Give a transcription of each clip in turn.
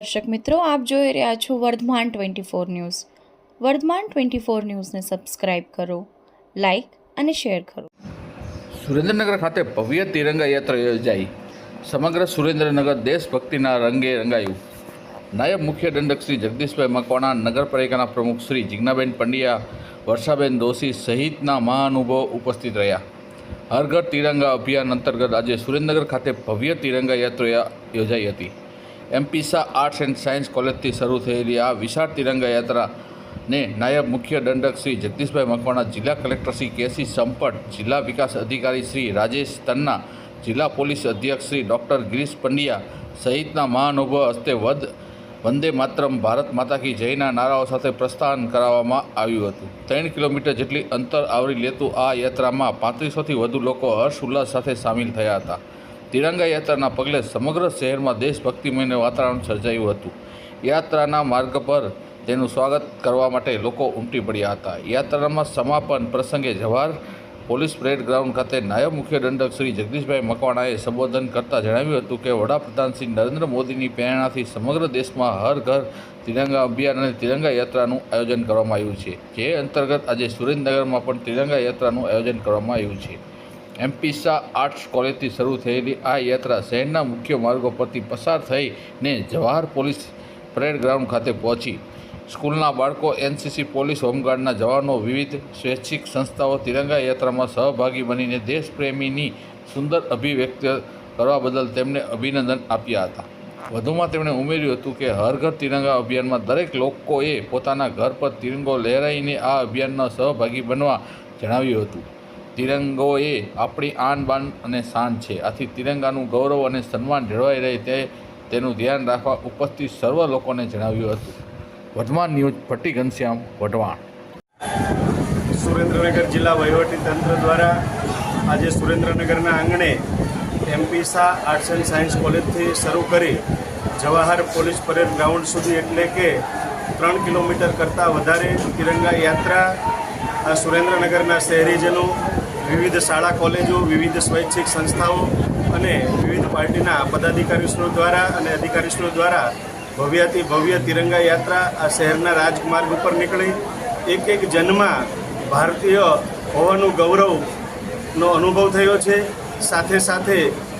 દર્શક મિત્રો, આપ જોઈ રહ્યા છો Vardhman twenty four news. Vardhman twenty four ન્યૂઝને સબસ્ક્રાઇબ કરો, લાઇક અને શેર કરો. સુરેન્દ્રનગર ખાતે ભવ્ય તિરંગા યાત્રા યોજાઈ. સમગ્ર સુરેન્દ્રનગર દેશભક્તિના રંગે રંગાયું. નાયબ મુખ્ય દંડક શ્રી જગદીશભાઈ મકવાણા નગરપાલિકાના પ્રમુખ શ્રી જિજ્ઞાબેન પંડ્યા, વર્ષાબેન દોશી સહિતના મહાનુભાવો ઉપસ્થિત રહ્યા. હર ઘર તિરંગા અભિયાન અંતર્ગત આજે સુરેન્દ્રનગર ખાતે ભવ્ય તિરંગા યાત્રા યોજાઈ હતી. એમપીસા આર્ટ્સ એન્ડ સાયન્સ કોલેજથી શરૂ થયેલી આ વિશાળ તિરંગા યાત્રાને નાયબ મુખ્ય દંડક શ્રી જગદીશભાઈ મકવાણા, જિલ્લા કલેક્ટર શ્રી કેસી સંપટ જિલ્લા વિકાસ અધિકારી શ્રી રાજેશ તન્ના, જિલ્લા પોલીસ અધ્યક્ષ શ્રી ડૉક્ટર ગિરીશ પંડ્યા સહિતના મહાનુભાવ હસ્તે વદ, વંદે માતરમ ભારત માતા કી જયના નારાઓ સાથે પ્રસ્થાન કરાવવામાં આવ્યું હતું. ત્રણ કિલોમીટર જેટલી અંતર આવરી લેતું આ યાત્રામાં પાંત્રીસોથી વધુ લોકો હર્ષ ઉલ્લાસ સાથે સામેલ થયા હતા. તિરંગા યાત્રાના પગલે સમગ્ર શહેરમાં દેશભક્તિમયને વાતાવરણ સર્જાયું હતું. યાત્રાના માર્ગ પર તેનું સ્વાગત કરવા માટે લોકો ઉમટી પડ્યા હતા. યાત્રામાં સમાપન પ્રસંગે જવાહર પોલીસ પરેડ ગ્રાઉન્ડ ખાતે નાયબ મુખ્ય દંડક શ્રી જગદીશભાઈ મકવાણાએ સંબોધન કરતાં જણાવ્યું હતું કે, વડાપ્રધાન શ્રી નરેન્દ્ર મોદીની પ્રેરણાથી સમગ્ર દેશમાં હર ઘર તિરંગા અભિયાન અને તિરંગા યાત્રાનું આયોજન કરવામાં આવ્યું છે. જે અંતર્ગત આજે સુરેન્દ્રનગરમાં પણ તિરંગા યાત્રાનું આયોજન કરવામાં આવ્યું છે. એમપીસા આર્ટ્સ કોલેજથી શરૂ થયેલી આ યાત્રા શહેરના મુખ્ય માર્ગો પરથી પસાર થઈને જવાહર પોલીસ પરેડ ગ્રાઉન્ડ ખાતે પહોંચી. સ્કૂલના બાળકો, એનસીસી પોલીસ, હોમગાર્ડના જવાનો, વિવિધ સ્વૈચ્છિક સંસ્થાઓ તિરંગા યાત્રામાં સહભાગી બનીને દેશપ્રેમીની સુંદર અભિવ્યક્ત કરવા બદલ તેમને અભિનંદન આપ્યા હતા. વધુમાં તેમણે ઉમેર્યું હતું કે હર ઘર તિરંગા અભિયાનમાં દરેક લોકોએ પોતાના ઘર પર તિરંગો લહેરાઈને આ અભિયાનના સહભાગી બનવા જણાવ્યું હતું. તિરંગોએ આપણી આન બાન અને શાન છે. આથી તિરંગાનું ગૌરવ અને સન્માન જળવાઈ રહે તે, તેનું ધ્યાન રાખવા ઉપસ્થિત સર્વ લોકોને જણાવ્યું હતું. વઢવાણ ન્યૂઝ, ભટ્ટી ઘનશ્યામ, વઢવાણ. સુરેન્દ્રનગર જિલ્લા વહીવટી તંત્ર દ્વારા આજે સુરેન્દ્રનગરના આંગણે એમપીસા આર્ટ્સ એન્ડ સાયન્સ કોલેજથી શરૂ કરી જવાહર પોલીસ પરેડ ગ્રાઉન્ડ સુધી એટલે કે ત્રણ કિલોમીટર કરતાં વધારે તિરંગા યાત્રા આ સુરેન્દ્રનગરના શહેરીજનો વિવિધ શાળા, કોલેજો, વિવિધ સ્વૈચ્છિક સંસ્થાઓ અને વિવિધ પાર્ટીના પદાધિકારીશ્રો દ્વારા અને અધિકારીશ્રો દ્વારા ભવ્યથી ભવ્ય તિરંગા યાત્રા આ શહેરના રાજમાર્ગ ઉપર નીકળી. એક એક જન્મમાં ભારતીય હોવાનું ગૌરવનો અનુભવ થયો છે. સાથે સાથે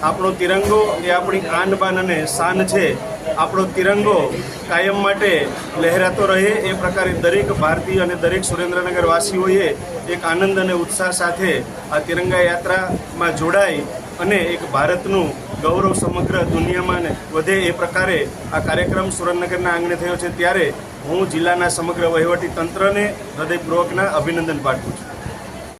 આપણો તિરંગો એ આપણી આન અને શાન છે, આપણો તિરંગો કાયમ માટે લહેરાતો રહે એ પ્રકારે દરેક ભારતીય અને દરેક સુરેન્દ્રનગરવાસીઓએ એક આનંદ અને ઉત્સાહ સાથે આ તિરંગા યાત્રામાં જોડાઈ અને એક ભારતનું ગૌરવ સમગ્ર દુનિયામાં વધે એ પ્રકારે આ કાર્યક્રમ સુરેન્દ્રનગરના આંગણે થયો છે. ત્યારે હું જિલ્લાના સમગ્ર વહીવટી તંત્રને હૃદયપૂર્વકના અભિનંદન પાઠવું છું.